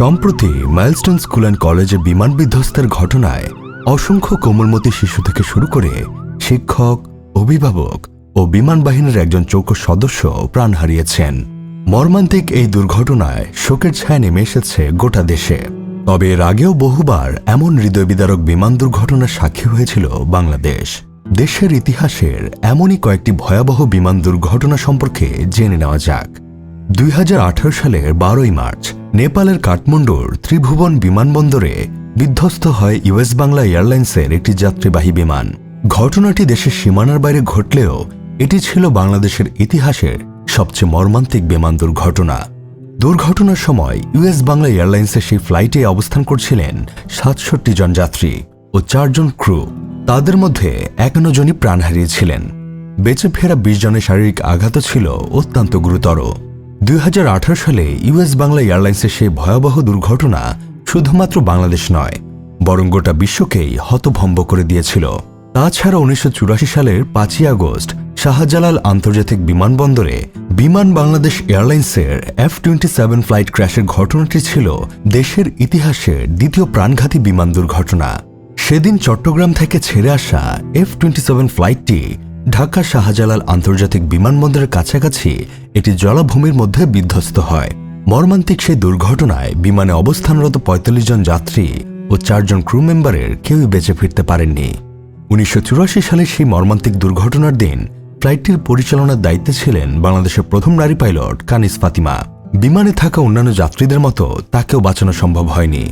সম্প্রতি milestone school and কলেজে বিমান বিধ্বস্তের ঘটনায় অসংখ্য কোমলমতি শিশু থেকে শুরু করে শিক্ষক, অভিভাবক ও বিমান বাহিনীর একজন চৌকস সদস্য প্রাণ হারিয়েছেন। মর্মান্তিক এই দুর্ঘটনায় শোকের ছায়া নেমে এসেছে গোটা দেশে। তবে এর আগেও বহুবার এমন হৃদয়বিদারক বিমান দুর্ঘটনার সাক্ষী হয়েছিল বাংলাদেশ। দেশের ইতিহাসের এমনই কয়েকটি ভয়াবহ বিমান দুর্ঘটনা সম্পর্কে জেনে নেওয়া যাক। দুই হাজার আঠারো সালের বারোই মার্চ, নেপালের কাঠমান্ডুর ত্রিভুবন বিমানবন্দরে বিধ্বস্ত হয় ইউএস বাংলা এয়ারলাইন্সের একটি যাত্রীবাহী বিমান। ঘটনাটি দেশের সীমানার বাইরে ঘটলেও এটি ছিল বাংলাদেশের ইতিহাসের সবচেয়ে মর্মান্তিক বিমান দুর্ঘটনা। দুর্ঘটনার সময় ইউএস বাংলা এয়ারলাইন্সের সেই ফ্লাইটে অবস্থান করছিলেন সাতষট্টি জন যাত্রী ও চারজন ক্রু। তাদের মধ্যে একান্ন জনই প্রাণ হারিয়েছিলেন। বেঁচে ফেরা বিশ জনের শারীরিক আঘাত ছিল অত্যন্ত গুরুতর। দুই হাজার আঠারো সালে ইউএস বাংলা এয়ারলাইন্সের সেই ভয়াবহ দুর্ঘটনা শুধুমাত্র বাংলাদেশ নয়, বরং গোটা বিশ্বকেই হতভম্ব করে দিয়েছিল। তাছাড়া উনিশশো চুরাশি সালের পাঁচই আগস্ট শাহজালাল আন্তর্জাতিক বিমানবন্দরে বিমান বাংলাদেশ এয়ারলাইন্সের এফ টোয়েন্টি সেভেন ফ্লাইট ক্র্যাশের ঘটনাটি ছিল দেশের ইতিহাসের দ্বিতীয় প্রাণঘাতী বিমান দুর্ঘটনা। সেদিন চট্টগ্রাম থেকে ছেড়ে আসা এফ টোয়েন্টি সেভেন ফ্লাইটটি ঢাকা শাহজালাল আন্তর্জাতিক বিমানবন্দরের কাছাকাছি একটি জলাভূমির মধ্যে বিধ্বস্ত হয়। মর্মান্তিক সেই দুর্ঘটনায় বিমানে অবস্থানরত ৪৫ জন যাত্রী ও চারজন ক্রু মেম্বারের কেউই বেঁচে ফিরতে পারেননি। উনিশশো সালের সেই মর্মান্তিক দুর্ঘটনার দিন ফ্লাইটটির পরিচালনার দায়িত্বে ছিলেন বাংলাদেশের প্রথম নারী পাইলট কানিস ফাতিমা। বিমানে থাকা অন্যান্য যাত্রীদের মতো তাকেও বাঁচানো সম্ভব হয়নি।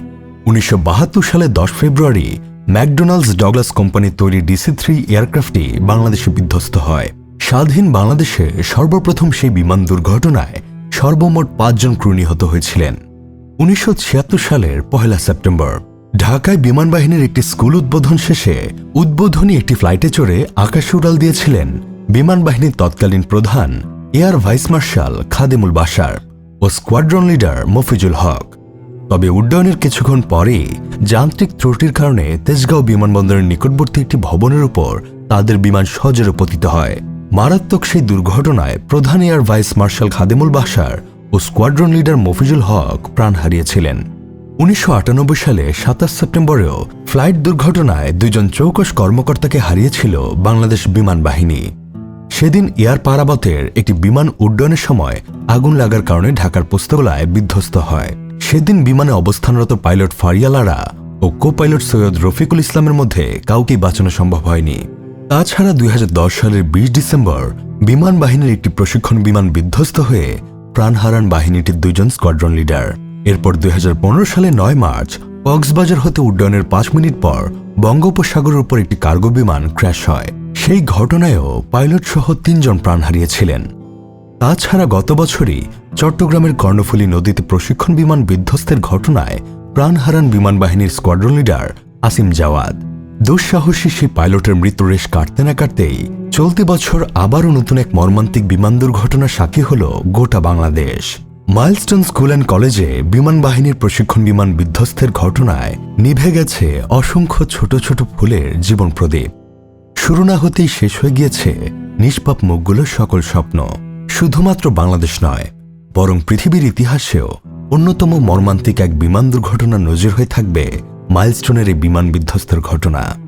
উনিশশো বাহাত্তর সালে দশ ফেব্রুয়ারি ম্যাকডোনাল্ডস ডগলাস কোম্পানির তৈরি ডিসি থ্রি এয়ারক্রাফটটি বাংলাদেশে বিধ্বস্ত হয়। স্বাধীন বাংলাদেশে সর্বপ্রথম সেই বিমান দুর্ঘটনায় সর্বমোট পাঁচজন ক্রু নিহত হয়েছিলেন। উনিশশো ছিয়াত্তর সালের পহেলা সেপ্টেম্বর, ঢাকায় বিমান বাহিনীর একটি স্কুল উদ্বোধন শেষে উদ্বোধনী একটি ফ্লাইটে চড়ে আকাশে উড়াল দিয়েছিলেন বিমান বাহিনীর তৎকালীন প্রধান এয়ার ভাইস মার্শাল খাদেমুল বাসার ও স্কোয়াড্রন লিডার মফিজুল হক। তবে উড্ডয়নের কিছুক্ষণ পরেই যান্ত্রিক ত্রুটির কারণে তেজগাঁও বিমানবন্দরের নিকটবর্তী একটি ভবনের উপর তাদের বিমান সজোরে পতিত হয়। মারাত্মক সেই দুর্ঘটনায় প্রধান এয়ার ভাইস মার্শাল খাদেমুল বাসার ও স্কোয়াড্রন লিডার মফিজুল হক প্রাণ হারিয়েছিলেন। উনিশশো আটানব্বই সালে সাতাশ সেপ্টেম্বরেও ফ্লাইট দুর্ঘটনায় দুজন চৌকস কর্মকর্তাকে হারিয়েছিল বাংলাদেশ বিমান বাহিনী। সেদিন এয়ার পারাবতের একটি বিমান উড্ডয়নের সময় আগুন লাগার কারণে ঢাকার পোস্তগোলায় বিধ্বস্ত হয়। সেদিন বিমানে অবস্থানরত পাইলট ফারিয়ালারা ও কো পাইলট সৈয়দ রফিকুল ইসলামের মধ্যে কাউকেই বাঁচানো সম্ভব হয়নি। তাছাড়া দুই হাজার দশ সালের বিশ ডিসেম্বর বিমান বাহিনীর একটি প্রশিক্ষণ বিমান বিধ্বস্ত হয়ে প্রাণ হারান বাহিনীটির দুজন স্কোয়াড্রন লিডার। এরপর দুই হাজার পনেরো সালে নয় মার্চ কক্সবাজার হতে উড্ডয়নের পাঁচ মিনিট পর বঙ্গোপসাগরের উপর একটি কার্গো বিমান ক্র্যাশ হয়। সেই ঘটনায়ও পাইলট সহ তিনজন প্রাণ হারিয়েছিলেন। তাছাড়া গত বছরই চট্টগ্রামের কর্ণফুলী নদীতে প্রশিক্ষণ বিমান বিধ্বস্তের ঘটনায় প্রাণ হারান বিমান বাহিনীর স্কোয়াড্রন লিডার আসিম জাওয়াদ। দুঃসাহসী সেই পাইলটের মৃত্যু রেশ কাটতে না কাটতেই চলতি বছর আবারও নতুন এক মর্মান্তিক বিমান দুর্ঘটনার সাক্ষী হল গোটা বাংলাদেশ। মাইলস্টোন স্কুল অ্যান্ড কলেজে বিমান বাহিনীর প্রশিক্ষণ বিমান বিধ্বস্তের ঘটনায় নিভে গেছে অসংখ্য ছোট ছোট ফুলের জীবন প্রদীপ। শুরু না হতেই শেষ হয়ে গিয়েছে নিষ্পাপ মুখগুলোর সকল স্বপ্ন। শুধুমাত্র বাংলাদেশ নয় বরং পৃথিবীর ইতিহাসেও অন্যতম মর্মান্তিক এক বিমান দুর্ঘটনা নজির হয়ে থাকবে মাইলস্টোনের এই বিমান বিধ্বস্তের ঘটনা।